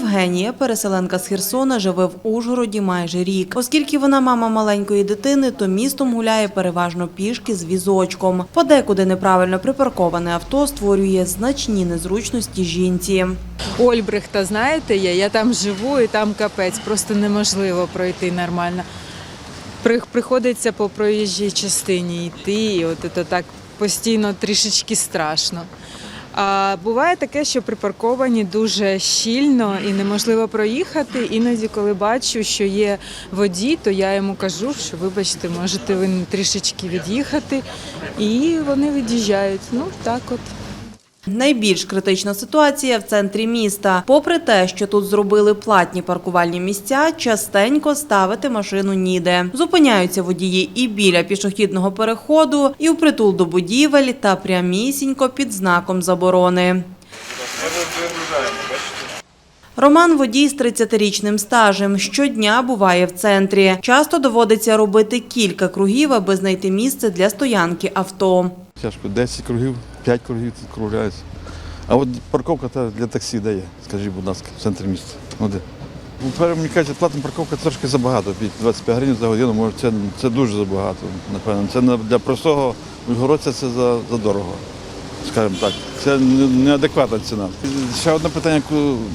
Євгенія, переселенка з Херсона, живе в Ужгороді майже рік. Оскільки вона мама маленької дитини, то містом гуляє переважно пішки з візочком. Подекуди неправильно припарковане авто створює значні незручності жінці. Ольбрехта, знаєте, є, я там живу і там капець, просто неможливо пройти нормально. При- Приходиться по проїжджій частині йти, і от це так постійно трішечки страшно. А буває таке, що припарковані дуже щільно і неможливо проїхати. Іноді, коли бачу, що є водій, то я йому кажу, що вибачте, можете ви трішечки від'їхати, і вони від'їжджають. Ну так от. Найбільш критична ситуація в центрі міста. Попри те, що тут зробили платні паркувальні місця, частенько ставити машину ніде. Зупиняються водії і біля пішохідного переходу, і впритул до будівель та прямісінько під знаком заборони. Роман водій з 30-річним стажем. Щодня буває в центрі. Часто доводиться робити кілька кругів, аби знайти місце для стоянки авто. Тяжко 10 кругів, 5 кругів тут кругляється. А от парковка та для таксі дає, скажіть, будь ласка, в центрі міста. Ну, де? Ну, тепер, мені кажуть, платна парковка трошки забагато. 25 гривень за годину, може, це, це дуже забагато, напевно. Це для простого ужгородця це за, за дорого. Скажімо так, це неадекватна ціна. Ще одне питання,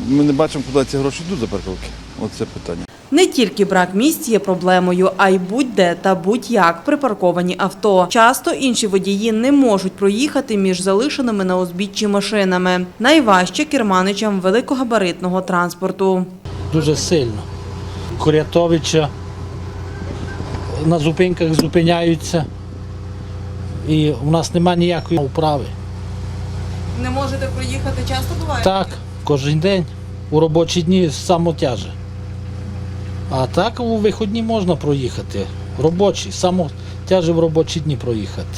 ми не бачимо, куди ці гроші йдуть за парковки. Оце питання. Не тільки брак місць є проблемою, а й будь-де та будь-як припарковані авто. Часто інші водії не можуть проїхати між залишеними на узбіччі машинами. Найважче керманичам великогабаритного транспорту. дуже сильно. Курятовича на зупинках зупиняються, і у нас немає ніякої управи. Не можете проїхати часто буває? Так, кожен день у робочі дні самотяже. А так у вихідні можна проїхати. Робочі, самотяже в робочі дні проїхати.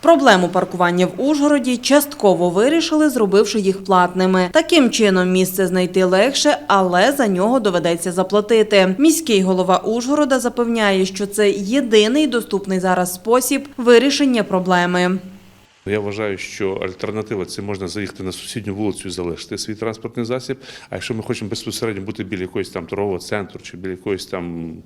Проблему паркування в Ужгороді частково вирішили, зробивши їх платними. Таким чином місце знайти легше, але за нього доведеться заплатити. Міський голова Ужгорода запевняє, що це єдиний доступний зараз спосіб вирішення проблеми. Я вважаю, що альтернатива це можна заїхати на сусідню вулицю і залишити свій транспортний засіб. А якщо ми хочемо безпосередньо бути біля якогось там торгового центру, чи біля якогось там,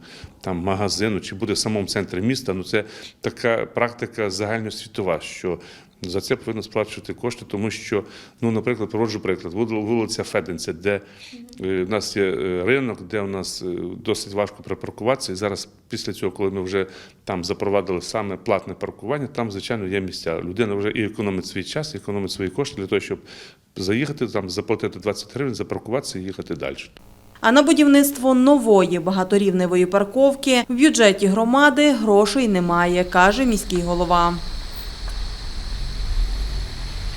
там магазину, чи бути в самому центрі міста, ну це така практика загальносвітова, що за це повинно сплачувати кошти, тому що, ну, наприклад, проводжу приклад, вулиця Феденця, де е, в нас є е, ринок, де у нас е, досить важко припаркуватися. І зараз, після цього, коли ми вже там запровадили саме платне паркування, там, звичайно, є місця. Людина вже і економить свій час, і економить свої кошти для того, щоб заїхати там, заплатити 20 гривень, запаркуватися і їхати далі. А на будівництво нової багаторівневої парковки в бюджеті громади грошей немає, каже міський голова.